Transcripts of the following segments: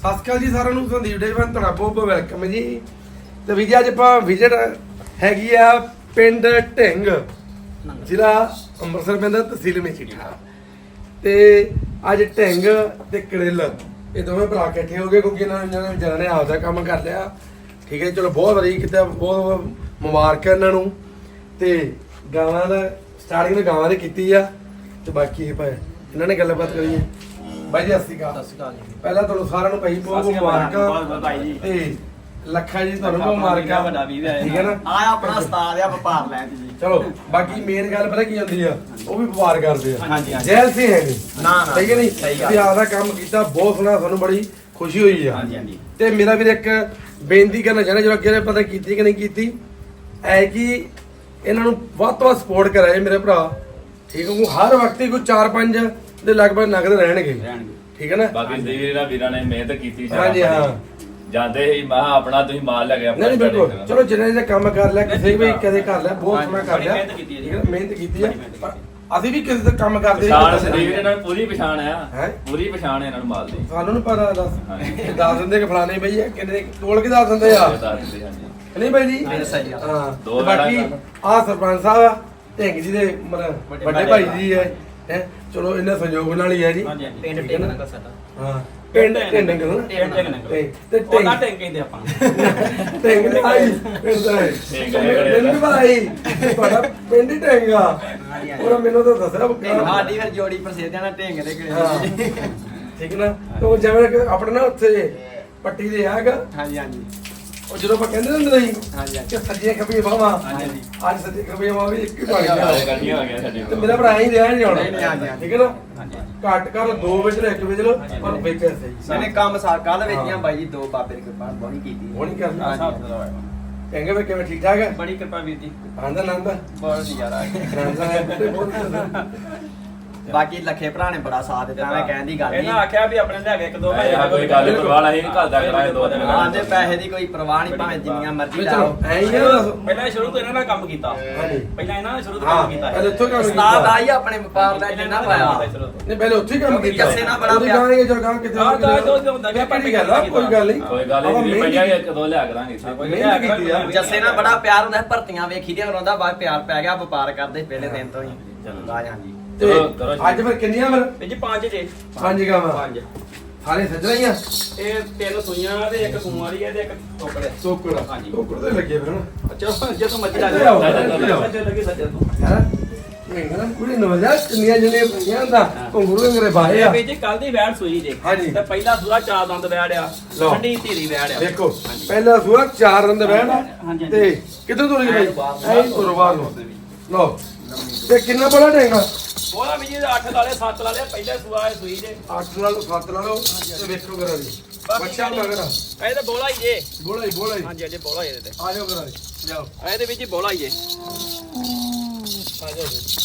ਸਤਿ ਸ਼੍ਰੀ ਅਕਾਲ ਜੀ ਸਾਰਿਆਂ ਨੂੰ, ਸੰਦੀਪ ਡੇ ਤੁਹਾਡਾ ਬਹੁਤ ਬਹੁਤ ਵੈਲਕਮ ਜੀ। ਤੇ ਵੀ ਜੀ, ਅੱਜ ਆਪਾਂ ਵਿਜ਼ਿਟ ਹੈਗੀ ਆ ਪਿੰਡ ਢਿੰਗ, ਜ਼ਿਲ੍ਹਾ ਅੰਮ੍ਰਿਤਸਰ ਪੈਂਦਾ ਤਹਿਸੀਲ ਮੇਚੀੜਾ ਤੇ ਅੱਜ ਢਿੰਗ ਤੇ ਕੜੇਲ, ਇਹ ਦੋਵੇਂ ਭਰਾ ਇਕੱਠੇ ਹੋ ਗਏ ਕਿਉਂਕਿ ਇਹਨਾਂ ਨੇ ਵਿਚਾਰਿਆਂ ਨੇ ਆਪਦਾ ਕੰਮ ਕਰ ਲਿਆ। ਠੀਕ ਹੈ ਚਲੋ ਬਹੁਤ ਵਧੀਆ ਕੀਤਾ, ਬਹੁਤ ਬਹੁਤ ਮੁਬਾਰਕਾਂ ਇਹਨਾਂ ਨੂੰ। ਤੇ ਗਾਵਾਂ ਦਾ ਸਟਾਰਟਿੰਗ ਨੇ ਗਾਵਾਂ ਨੇ ਕੀਤੀ ਆ। ਤੇ ਬਾਕੀ ਇਹ ਭਾਈ ਇਹਨਾਂ ਨੇ ਗੱਲਬਾਤ ਕਰੀ ਹੈ ਬਾਈ ਜੀ ਸਤਿ ਸ਼੍ਰੀ ਅਕਾਲ। ਸਤਿ ਸ਼੍ਰੀ ਅਕਾਲ ਜੀ। ਪਹਿਲਾਂ ਤੁਹਾਨੂੰ ਸਾਰਿਆਂ ਨੂੰ ਭਾਈ ਬਹੁਤ ਬਹੁਤ ਮੁਬਾਰਕਾਂ। ਬਹੁਤ ਬਹੁਤ ਭਾਈ ਜੀ। ਤੇ ਲੱਖਾਂ ਜੀ ਤੁਹਾਨੂੰ ਬਹੁਤ ਮੁਬਾਰਕਾਂ। ਵੱਡਾ ਵੀਰ ਹੈ ਠੀਕ ਹੈ ਨਾ? ਆ ਆਪਣਾ ਉਸਤਾਦ ਆ ਵਪਾਰ ਲੈ ਜੀ। ਚਲੋ ਬਾਕੀ ਮੇਨ ਗੱਲ ਪਤਾ ਕੀ ਹੁੰਦੀ ਆ? ਉਹ ਵੀ ਵਪਾਰ ਕਰਦੇ ਆ। ਹਾਂਜੀ, ਹਾਂਜੀ। ਜੈਲ ਸੀ ਹੈ ਨਹੀਂ ਨਾ, ਨਾ। ਠੀਕ ਹੈ ਨਹੀਂ। ਤੁਸੀਂ ਆਪਦਾ ਕੰਮ ਕੀਤਾ ਬਹੁਤ ਸੋਹਣਾ ਸਾਨੂੰ ਬੜੀ ਖੁਸ਼ੀ ਹੋਈ ਆ। ਹਾਂਜੀ, ਹਾਂਜੀ। ਤੇ ਮੇਰਾ ਵੀਰ ਇੱਕ ਬੇਨਤੀ ਕਰਨਾ ਚਾਹੁੰਦਾ ਜਦੋਂ ਅੱਗੇ ਪਤਾ ਕੀਤੀ ਕਿ ਨਹੀਂ ਕੀਤੀ ਐ ਕਿ ਇਹਨਾਂ ਨੂੰ ਵੱਧ ਤੋਂ ਵੱਧ ਸਪੋਰਟ ਕਰਾਏ ਮੇਰੇ ਭਰਾ। ਠੀਕ ਹੈ ਹਰ ਵਕਤ ਹੀ ਕੋਈ 4-5 ਦੇ ਲਗਭਗ ਨਗਦ ਰਹਿਣਗੇ। ਰਹਿਣਗੇ। ਠੀਕ ਹੈ ਨਾ? ਬਾਕੀ ਵੀਰਾਂ ਵੀਰਾਂ ਨੇ ਮਿਹਨਤ ਕੀਤੀ ਸੀ ਹਾਂਜੀ, ਹਾਂ। ਜਾਂਦੇ ਹੀ ਮੈਂ ਆਪਣਾ ਤੁਸੀਂ ਮਾਲ ਲੈ ਕੇ ਨਹੀਂ ਨਹੀਂ ਬਿਲਕੁਲ। ਚਲੋ ਜਿੰਨੇ ਜਿਹੇ ਕੰਮ ਕਰ ਲਿਆ ਕਿਸੇ ਵੀ ਕਦੇ ਕਰ ਲਿਆ ਬਹੁਤ ਸੋਹਣਾ ਕਰ ਬੜੀ ਲਿਆ। ਮਿਹਨਤ ਕੀਤੀ ਹੈ ਜੀ। ਠੀਕ ਹੈ, ਮਿਹਨਤ ਕੀਤੀ ਹੈ। ਬੜੀ ਮਿਹਨਤ ਪਰ ਅਸੀਂ ਵੀ ਕਿਸੇ ਦਾ ਕੰਮ ਕਰਦੇ ਪਛਾਣ ਸੰਦੀਪ ਇਹਨਾਂ ਨੂੰ ਪੂਰੀ ਪਛਾਣ ਆ। ਹੈਂ? ਪੂਰੀ ਪਛਾਣ ਹੈ ਇਹਨਾਂ ਨੂੰ ਮਾਲ ਦੀ। ਸਾਨੂੰ ਨੀ ਪਤਾ ਦੱਸ। ਹਾਂਜੀ। ਦੱਸ ਦਿੰਦੇ ਕਿ ਫਲਾਣੇ ਬਈ ਆ ਕਿੰਨੇ ਤੋਲ ਕੇ ਦੱਸ ਦਿੰਦੇ ਆ। ਨਹੀਂ ਬਾਈ ਜੀ? ਸਹੀ ਆ। ਹਾਂ। ਦੋ ਤੇ ਬਾਕੀ ਆ ਸਰਪੰਚ ਸਾਹਿਬ ਆ ਢਿੰਗ ਜੀ ਦੇ ਮਤਲਬ ਵੱਡੇ ਭਾਈ ਜੀ ਹੈ ਹੈ। ਚਲੋ ਇਹਨਾਂ ਸੰਯੋਗ ਨਾਲ ਹੀ ਹੈ ਜੀ। ਹਾਂਜੀ ਹਾਂਜੀ। ਪਿੰਡ ਟਿੰਗ ਨਾ? ਨੰਗਲ ਸਾਡਾ। ਹਾਂ। ਪਿੰਡ ਢਿੰਗ ਢਿੰਗ ਨਾ ਟਿੰਗ ਟਿੰਗ ਨੰਗਲ ਤੇ ਤੇ ਉਹਦਾ ਢਿੰਗ ਟਿੰਗ। ਕਹਿੰਦੇ ਆਪਾਂ। ਢਿੰਗ ਨਹੀਂ ਆਈ। ਪਿੰਡ ਦਾ ਪਤਾ ਆਈ ਤੁਹਾਡਾ ਪਿੰਡ ਹੀ। ਉਹ ਮੈਨੂੰ ਤਾਂ ਦੱਸਿਆ ਟਿੰਗ ਬੁੱਕਾ ਸਾਡੀ ਫਿਰ ਜੋੜੀ ਪ੍ਰਸਿੱਧ ਆ ਨਾ ਟਿੰਗ ਦੇ ਹਾਂ। ਕਿਹੜੇ ਠੀਕ ਨਾ? ਤੋ ਜਿਵੇਂ ਆਪਣੇ ਨਾ ਉੱਥੇ ਪੱਟੀ ਦੇ ਹੈਗਾ ਹਾਂਜੀ ਹਾਂਜੀ। ਉਹ ਜਦੋਂ ਆਪਾਂ ਕਹਿੰਦੇ ਹੁੰਦੇ ਸੀ ਹਾਂਜੀ, ਹਾਂਜੀ। ਕਿ ਸੱਜੀਆਂ ਖੱਬੀਆਂ ਬਾਹਾਂ ਹਾਂਜੀ, ਹਾਂਜੀ। ਅੱਜ ਸੱਜੀਆਂ ਖੱਬੀਆਂ ਬਾਹਾਂ ਵੀ ਇੱਕ ਹੀ ਬਣ ਸਾਰੇ ਗਿਆ। ਸਾਡੀ ਤੇ ਮੇਰਾ ਭਰਾ ਹੀ ਰਿਹਾ ਨਹੀਂ ਨਹੀਂ, ਨਹੀਂ, ਹਾਂਜੀ, ਹੁਣ ਹਾਂਜੀ। ਠੀਕ ਹੈ ਨਾ? ਹਾਂਜੀ। ਘੱਟ ਕਰ ਦੋ ਵਿੱਚ ਇੱਕ ਵਿੱਚ ਲੋ ਪਰ ਵਿੱਚ ਸਹੀ। ਮੈਨੇ ਕੰਮ ਸਾਰ ਕੱਲ ਵੇਚੀਆਂ। ਬਾਈ ਜੀ ਦੋ ਬਾਬੇ ਦੀ ਕਿਰਪਾ ਬੜੀ ਕੀਤੀ। ਨਹੀਂ ਕਰਨਾ ਹਾਂਜੀ ਕਹਿੰਗੇ ਵੀ ਕਿਵੇਂ ਠੀਕ ਠਾਕ ਹੈ ਬੜੀ ਕਿਰਪਾ ਵੀਰ ਜੀ। ਆਂਦਾ ਨੰਦਾ ਬਹੁਤ ਨਜ਼ਾਰਾ ਨੰਦਾ ਹੈ ਤੇ ਬਹੁਤ ਬਾਕੀ ਲੱਖੇ ਭਰਾ ਨੇ ਬੜਾ ਸਾਥ ਦਿੱਤਾ ਮੈਂ ਕਹਿਣ ਦੀ ਗੱਲ ਇਹਨਾਂ ਆਖਿਆ ਵੀ ਆਪਣੇ ਲੈ ਕੇ ਇੱਕ ਦੋ ਇਹ ਕੋਈ ਗੱਲ ਪਰਵਾਹ ਨਹੀਂ ਘੱਲਦਾ ਕਰਾਂਗੇ ਦੋ ਦਿਨ ਆਂਦੇ ਪੈਸੇ ਦੀ ਕੋਈ ਪਰਵਾਹ ਨਹੀਂ ਭਾਵੇਂ ਜਿੰਨੀਆਂ ਮਰਜ਼ੀ ਵੀ ਲੈ ਚਲੋ ਆਓ ਐਂ ਹੀ ਆ ਨਾ ਪਹਿਲਾਂ ਸ਼ੁਰੂ ਤੋਂ ਇਹਨਾਂ ਨਾਲ ਕੰਮ ਕੀਤਾ। ਹਾਂਜੀ। ਪਹਿਲਾਂ ਇਹਨਾਂ ਨੇ ਸ਼ੁਰੂ ਤੋਂ ਹਾਂ ਕੰਮ ਕੀਤਾ। ਪਹਿਲੇ ਉੱਥੋਂ ਹੀ ਕੰਮ ਉਸਤਾਦ ਕੀਤਾ ਆਈ ਆਪਣੇ ਵਪਾਰ ਦਾ ਜਿੰਨਾ ਪਾਇਆ। ਨਹੀਂ ਪਹਿਲੇ ਉੱਥੇ ਹੀ ਕੰਮ ਕੀਤਾ। ਜੱਸੇ ਨਾਲ ਬੜਾ ਪਿਆਰ। ਗਾਣੇ ਚਲ ਗਾਂ ਕਿਤੇ ਹਾਂ, ਤਾਂ ਜੋ ਜੋ ਹੁੰਦਾ ਵੀ ਆਪਾਂ ਕੋਈ ਗੱਲ ਆ, ਕੋਈ ਗੱਲ ਨਹੀਂ। ਕੋਈ ਗੱਲ ਨਹੀਂ ਪੰਜਾਂ ਇੱਕ ਦੋ ਲਿਆ ਕਰਾਂਗੇ ਮਿਹਨਤ ਕੀਤੀ ਆ। ਜੱਸੇ ਨਾਲ ਬੜਾ ਪਿਆਰ ਹੁੰਦਾ ਭਰਤੀਆਂ ਵੇਖੀ ਦੀਆਂ ਰੋਂਦਾ ਬਾਅਦ ਪਿਆਰ ਪੈ ਗਿਆ ਵਪਾਰ ਕਰਦੇ ਪਹਿਲੇ ਦਿਨ ਤੋਂ ਹੀ। ਚਲੋ। ਆ ਜਾਂਦੀ ਤੇ ਕਰੋ ਜੀ। ਅੱਜ ਫਿਰ ਕਿੰਨੀਆਂ ਫਿਰ? ਤੇ ਜੀ ਪੰਜ ਜੇ। ਪੰਜ ਗਾਵਾਂ। ਪੰਜ। ਸਾਰੇ ਸੱਜਣਾ ਹੀ ਆ? ਇਹ ਤਿੰਨ ਸੂਈਆਂ ਤੇ ਇੱਕ ਵਾਲੀ ਹੈ ਤੇ ਇੱਕ ਟੋਕੜ ਹੈ ਟੋਕੜ ਹਾਂਜੀ। ਟੋਕੜ ਤੇ ਲੱਗੇ ਫਿਰ ਨਾ ਚਲੋ ਜਦੋਂ ਮਰਜ਼ੀ ਲਾ ਇੱਧਰ ਆਓ, ਇੱਧਰ ਜਾਓ ਆਓ। ਸੱਜੇ ਲੱਗੇ ਸੱਜੇ ਤੋਂ ਹੈ? ਇਹ ਨਾ ਕੁੜੀ ਨਵਜਾ ਕਿੰਨੀਆਂ ਜਣੇ ਪਈਆਂ ਹੁੰਦਾ। ਘੁੰਗਰੂ ਅੰਗਰੇ ਬਾਏ ਆ। ਇਹ ਜੀ ਕੱਲ ਦੀ ਵੈੜ ਸੂਈ ਜੇ। ਹਾਂਜੀ। ਤੇ ਪਹਿਲਾ ਸੂਆ ਚਾਰ ਦੰਦ ਵੈੜ ਆ। ਲਓ। ਠੰਡੀ ਧੀਰੀ ਵੈੜ ਆ। ਦੇਖੋ ਪਹਿਲਾ ਸੂਆ ਚਾਰ ਰੰਦ ਬਹਿਣਾ ਹਾਂਜੀ। ਤੇ ਕਿੱਥੋਂ ਤੁਰ ਗਈ ਭਾਈ? ਐਂ ਤੁਰ ਬਾਹਰ ਨੂੰ। ਲਓ। ਤੇ ਕਿੰਨਾ ਬੜਾ ਟੇਗਾ ਬੋਲਾ ਵੀ ਜੀ 8 ਲਾਲੇ 7 ਲਾਲੇ ਪਹਿਲੇ ਸੂਆ ਇਹ ਸੂਈ ਜੇ। 8 ਲਾ ਲਓ 7 ਲਾ ਲਓ ਤੇ ਵੇਖੋ ਕਰਾ ਜੀ ਬੱਚਾ ਮਗਰ ਇਹ ਤੇ ਬੋਲਾ ਹੀ ਜੇ। ਬੋਲਾ ਹੀ ਬੋਲਾ ਹੀ। ਹਾਂਜੀ ਹਾਂਜੀ ਬੋਲਾ ਹੀ ਇਹਦੇ ਤੇ। ਆ ਜਾਓ ਕਰਾ ਜੀ ਜਾਓ। ਇਹਦੇ ਵਿੱਚ ਹੀ ਬੋਲਾ ਹੀ ਜੇ। ਆ ਜਾਓ। ਜੀ।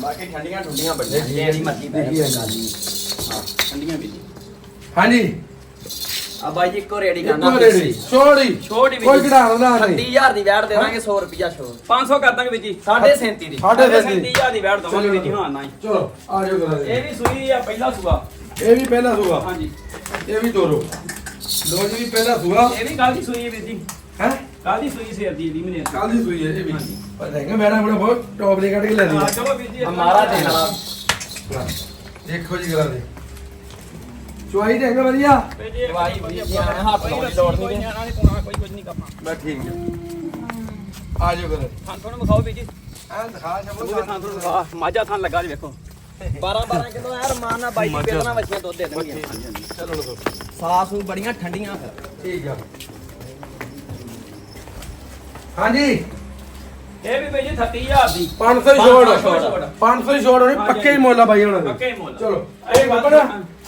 ਬਾਕੀ ਠੰਡੀਆਂ ਠੰਡੀਆਂ ਬੜੀਆਂ ਜਿਹੜੀ ਮਰਜ਼ੀ ਪੈ ਜਾਂਦੀ। ਹਾਂ ਠੰਡੀਆਂ ਵੀ ਜੀ। ਹਾਂਜੀ। ਆ ਬਾਈ ਜੀ ਇੱਕੋ ਰੇੜੀ ਇੱਕੋ ਕਰਨਾ ਰੇੜੀ ਛੋੜੀ। ਛੋਟੀ ਵੀ ਕੋਈ ਜੀ। ਘਟਾਉਣ ਦਾ। ਨਹੀਂ 30000 ਦੀ ਵੈਟ ਦੇ ਦਾਂਗੇ 100 ਰੁਪਿਆ ਛੋੜ। 500 ਕਰ ਦਾਂਗੇ ਵਿੱਚ ਜੀ। ਸਾਢੇ 37 ਦੀ। ਸਾਢੇ ਸਾਢੇ ਸੈਂਤੀ। ਸੈਂਤੀ ਹਜ਼ਾਰ ਦੀ ਵੈਟ ਦਵਾਂਗੇ ਵਿੱਚ ਜੀ ਹਾਂ ਨਾ ਹੀ। ਚਲੋ ਆ ਜਾਓ ਕਰਾ ਦੇ। ਇਹ ਵੀ ਸੂਈ ਆ ਪਹਿਲਾ ਸੂਆ। ਇਹ ਵੀ ਪਹਿਲਾ ਸੂਆ। ਹਾਂਜੀ। ਇਹ ਵੀ ਦੋਰੋ ਲੋ ਜੀ ਵੀ ਪਹਿਲਾ ਸੂਆ। ਇਹ ਵੀ ਕੱਲ ਦੀ ਸੂਈ ਹੈ ਵੀਰ ਜੀ। ਹੈ? ਕੱਲ ਦੀ ਸੂਈ ਸੇਰ ਦੀ 20 ਮਹੀਨੇ ਕੱਲ ਦੀ ਸੂਈ ਹੈ ਇਹ ਵੀ। ਪਰ ਦੇਖੋ ਮੈਡਮ ਬੜਾ ਬਹੁਤ ਟੌਪ ਦੇ ਕੱਢ ਕੇ ਲੈ ਹਾਂ ਲਈ ਚਲੋ ਵੀਰ ਜੀ ਹਮਾਰਾ ਦੇਣ। ਵਾਲਾ ਦੇਖੋ ਜੀ ਕਰਾ ਦੇ। ਚੁਆਈ ਦੇਖ ਵਧੀਆ। ਦਵਾਈ ਵਧੀਆ ਹੱਥ ਲਾਉਣ ਦੀ ਲੋੜ ਨਹੀਂ ਨਿਆਣਾ ਨਹੀਂ ਪਾਉਣਾ ਕੋਈ ਕੁਝ ਨਹੀਂ ਕਰਨਾ ਬਸ ਠੀਕ ਹੈ ਆ। ਜਾਓ ਕਰਾ ਥਾਂ ਤੁਹਾਨੂੰ ਵਿਖਾਓ ਵੀਰ ਜੀ। ਐਂ ਦਿਖਾ ਮੂੰਹ ਜਮੋ ਦੇ ਥਾਂ ਤੁਹਾਨੂੰ ਵਿਖਾ। ਮਾਝਾ ਥਾਂ ਲੱਗਾ ਜੀ ਵੇਖੋ। 12 12 ਕਿਲੋ ਯਾਰ ਮਾਂ ਨਾਲ ਬਾਈ ਦੀ ਬੇਲਣਾ ਵੱਛੀਆਂ ਦੁੱਧ ਦੇ ਦੇਣਗੀਆਂ। ਚਲੋ ਲੋ ਸਾਫ਼ ਨੂੰ ਬੜੀਆਂ ਠੰਡੀਆਂ ਫਿਰ। ਠੀਕ ਆ। ਹਾਂਜੀ। ਇਹ ਵੀ ਜੀ 30000 ਦੀ। 500 ਹੀ ਛੋੜ। 500 ਛੋੜ। 500 ਹੀ ਛੋੜ ਹੋਣੀ ਪੱਕੇ ਹੀ ਮੁੱਲ ਆ ਬਾਈ ਉਹਨਾਂ ਦੇ। ਪੱਕੇ ਹੀ ਮੁੱਲ। ਚਲੋ। ਇਹ ਬੱਬੜਾ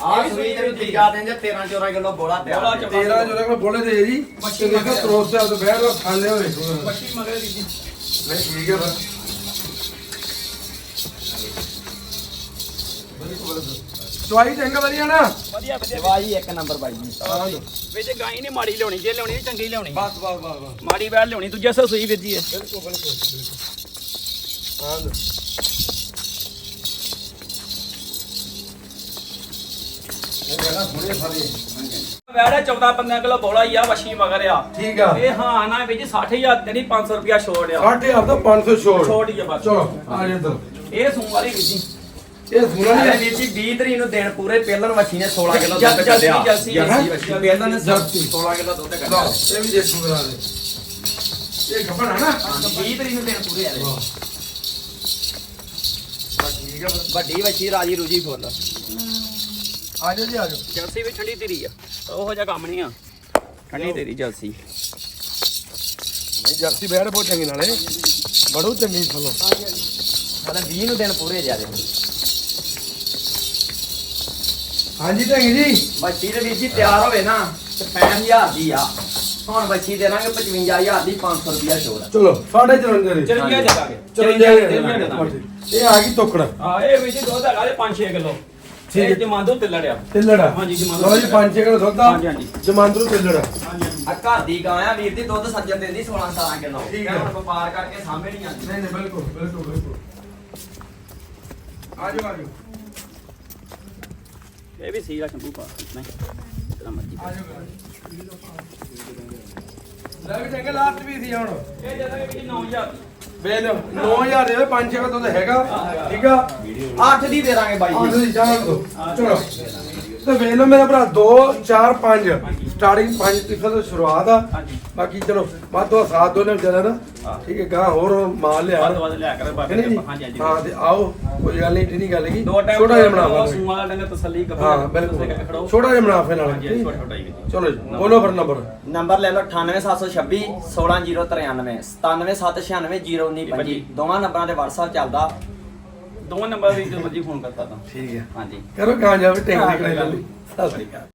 ਆ ਸੂਈ ਤੇ ਵੀ ਜਾ ਦਿੰਦੇ 13 14 ਕਿਲੋ ਬੋਲਾ ਬੋਲਾ ਤਿਆਰ ਚ- 13 ਜੋ ਕੋਲ ਬੋਲੇ ਦੇ ਜੀ। ਬੱਚੇ ਦੇਖੋ ਤਰੋਸ ਤੇ ਆਪ ਬੈਠ ਲੋ ਖਾ ਲਿਓ ਵੇਖੋ ਪੱਕੀ ਮਗਰ ਵੀਰ ਜੀ। ਨਹੀਂ ਠੀਕ ਹੈ ਫਿਰ ਚੁਆਈ ਚੰਗਾ ਵਧੀਆ ਨਾ। ਵਧੀਆ ਵਧੀਆ। ਦਵਾਈ ਇੱਕ ਨੰਬਰ ਬਾਈ ਜੀ। ਹਾਂ ਜੀ। ਵਿੱਚ ਗਾਈ ਨਹੀਂ ਮਾੜੀ ਲਿਆਉਣੀ ਜੇ ਲਿਆਉਣੀ ਤਾਂ ਚੰਗੀ ਲਿਆਉਣੀ। ਬਸ ਬਸ ਬਸ ਬਸ। ਮਾੜੀ ਵੈੜ ਲਿਆਉਣੀ ਦੂਜੇ ਸੌ ਸੂਈ ਵੀਰ ਜੀ ਇਹ। ਬਿਲਕੁਲ ਬਿਲਕੁਲ ਬਿਲਕੁਲ। ਹਾਂ ਲਓ। ਇਹ ਬੜਾ ਸੋਹਣੇ ਫਲੇ ਵੈੜਾ 14 15 ਕਿਲੋ ਬੋਲਾ ਹੀ ਆ ਵਸ਼ੀ ਮਗਰ ਆ। ਠੀਕ ਆ। ਇਹ ਹਾਂ ਨਾ ਵਿੱਚ 60000 ਤੇ ਨਹੀਂ 500 ਰੁਪਿਆ ਛੋੜ ਆ। 8000 ਤੋਂ 500 ਛੋੜ। ਛੋੜ ਹੀ ਆ ਬਸ। ਚਲੋ ਆ ਜਾ ਇੱਧਰ। ਇਹ ਸੂਣ ਵਾਲੀ ਵਿੱਚ ਹੀ ਇਹ ਸੁਣਾ ਅਰੇ ਨਹੀਂ ਵੀਰ ਜੀ 20 ਤਰੀਕ ਨੂੰ ਦਿਨ ਪੂਰੇ ਪਹਿਲਣ ਵੱਛੀ ਨੇ 16 ਕਿਲੋ ਜਲ- ਦੁੱਧ ਜਲਸੀ- ਕੱਢਿਆ ਜਲਸੀ- ਜਲਸੀ ਵੱਛੀ ਪਹਿਲਣ ਨੇ ਜਲਸੀ। 16 ਕਿਲੋ ਦੁੱਧ ਕੱਢਿਆ। ਲਓ ਇਹ ਵੀ ਦੇਖੋ ਬਰਾ ਦੇ ਇਹ ਗੱਬਣ ਹੈ ਨਾ? ਹਾਂਜੀ, 20 ਤਰੀਕ ਨੂੰ ਦਿਨ ਪੂਰੇ ਆ। ਇਹਦੇ। ਵਾਹ ਬਸ ਠੀਕ ਆ ਫਿਰ। ਵੱਡੀ ਵੱਛੀ ਰਾਜੀ ਰੂਜੀ ਫੁੱਲ। ਆ ਜਾਓ ਜੀ ਆ ਜਾਓ। ਜਲਸੀ ਵੀ ਠੰਡੀ ਤੇਰੀ ਆ। ਉਹੋ ਜਿਹਾ ਕੰਮ ਨਹੀਂ ਆ। ਠੰਡੀ ਤੇਰੀ ਜਲਸੀ। ਨਹੀਂ ਜਰਸੀ ਬੈੜ ਬਹੁਤ ਚੰਗੀ ਨਾਲੇ। ਬੜੋ ਚੰਗੀ ਫਲੋ। ਮਤਲਬ 20 ਨੂੰ ਦਿਨ ਪੂਰੇ ਜਾ ਰਹੇ ਹਾਂਜੀ ਢੰਗ ਜੀ। ਵੱਛੀ ਦੇ ਵੀਰ ਜੀ ਤਿਆਰ ਹੋਵੇ ਨਾ ਤੇ 65000 ਦੀ ਆ। ਹੁਣ ਵੱਛੀ ਦੇ ਦਾਂਗੇ 55000 ਦੀ 500 ਰੁਪਿਆ ਛੋੜ ਚਲੋ ਸਾਢੇ 54 ਦੇ। ਚਲੋ ਚਲੀਆਂ ਜੀ ਜਗਾਗੇ ਇਹ ਆ ਗਈ ਟੋਕੜਾ ਹਾਂ ਇਹ ਵਿੱਚ ਦੁੱਧ ਹੈਗਾ ਤੇ 5-6 ਕਿਲੋ। ਠੀਕ ਹੈ। ਇਹ ਜਮਾਂਦੋ ਤੇ ਲੜਿਆ ਤਿੱਲੜਾ ਹਾਂਜੀ, ਜਮਾਂਦਰੂ ਲਓ ਜੀ ਪੰਜ ਛੇ ਕਿਲੋ ਦੁੱਧ ਆ। ਹਾਂਜੀ, ਹਾਂਜੀ। ਜਮਾਂਦਰੂ ਤਿੱਲੜਾ ਹਾਂਜੀ ਆ ਘਰ ਦੀ ਗਾਂ ਆ ਵੀਰ ਦੀ ਦੁੱਧ ਸੱਜਣ ਦਿੰਦੀ 16 17 ਕਿਲੋ। ਠੀਕ ਠੀਕ ਹੈ। ਹੈ ਹੁਣ ਵਪਾਰ ਕਰਕੇ ਸਾਹਮਣੇ ਨਹੀਂ ਆਉਂਦੀ ਨਹੀਂ ਨਹੀਂ ਬਿਲਕੁਲ ਬਿਲਕੁਲ ਬਿਲਕੁਲ। ਆ ਜਾਓ ਆ ਜਾਓ। ਇਹ ਵੀ ਸੀਗਾ ਸ਼ੰਭੂ ਪਾ ਨਹੀਂ ਤੇਰਾ ਮਰਜ਼ੀ ਆ ਜਾਓ ਲੈ ਵੀ ਚੰਗੇ ਲਾਸਟ ਵੀ ਸੀ ਹੁਣ। ਇਹ ਜਦਾਂ ਕਿ 9000 ਦੀ ਲਓ 9000 ਦੇ 5 ਛੇ ਕਿਲੋ ਦੁੱਧ ਹੈਗਾ ਠੀਕ ਆ? 8 ਦੀ ਦੇ ਦਾਂਗੇ ਬਾਈ ਜੀ। ਚਲੋ ਤੇ ਵੇਖ ਲਓ ਮੇਰਾ ਭਰਾ 2 4 5 ਸਟਾਰਟਿੰਗ 5 ਤੀਸਰਾ ਤੋਂ ਸ਼ੁਰੂਆਤ ਆ। ਹਾਂਜੀ। ਬਾਕੀ ਚਲੋ ਵੱਧ ਸਾਥ ਦੋ ਨੇ ਵਿਚਾਰਿਆਂ ਦਾ ਠੀਕ ਹੈ ਗਾਂ ਹੋਰ ਮਾਲ ਲਿਆ। ਵੱਧ ਵੱਧ ਲਿਆ ਕਰ ਹੈ ਬਾਬੇ ਨੀ ਜੀ? ਹਾਂਜੀ ਹਾਂਜੀ। ਹਾਂ ਤੇ ਆਓ ਕੋਈ ਗੱਲ ਨਹੀਂ ਨਹੀਂ ਗੱਲ ਹੈਗੀ ਦੋ ਟਾਈਮ ਛੋਟਾ ਜਿਹਾ ਬਣਾਵਾਂਗੇ ਸੂਆਂ ਵਾਲਾ ਡੰਗਰ ਤਸੱਲੀ ਕਰ ਹਾਂ ਬਿਲਕੁਲ। ਛੋਟਾ ਜਿਹਾ ਬਣਾ ਫੇ ਨਾਲ। ਚਲੋ ਜੀ ਬੋਲੋ ਫਿਰ ਨੰਬਰ। ਨੰਬਰ ਲੈ ਲਓ 98726 16093 97796 ਦੋਵਾਂ ਨੰਬਰਾਂ ਤੇ WhatsApp ਚੱਲਦਾ। ਦੋਵਾਂ ਨੰਬਰ ਦੀ ਜੋ ਮਰਜ਼ੀ ਫੋਨ ਕਰਤਾ ਤਾਂ। ਠੀਕ ਹੈ। ਹਾਂਜੀ। ਕਰੋ ਕਾਮਯਾਬ ਟੈਂਕ ਦੀ ਕਰਾਈ ਸਤਿ ਸ੍ਰੀ ਅਕਾਲ।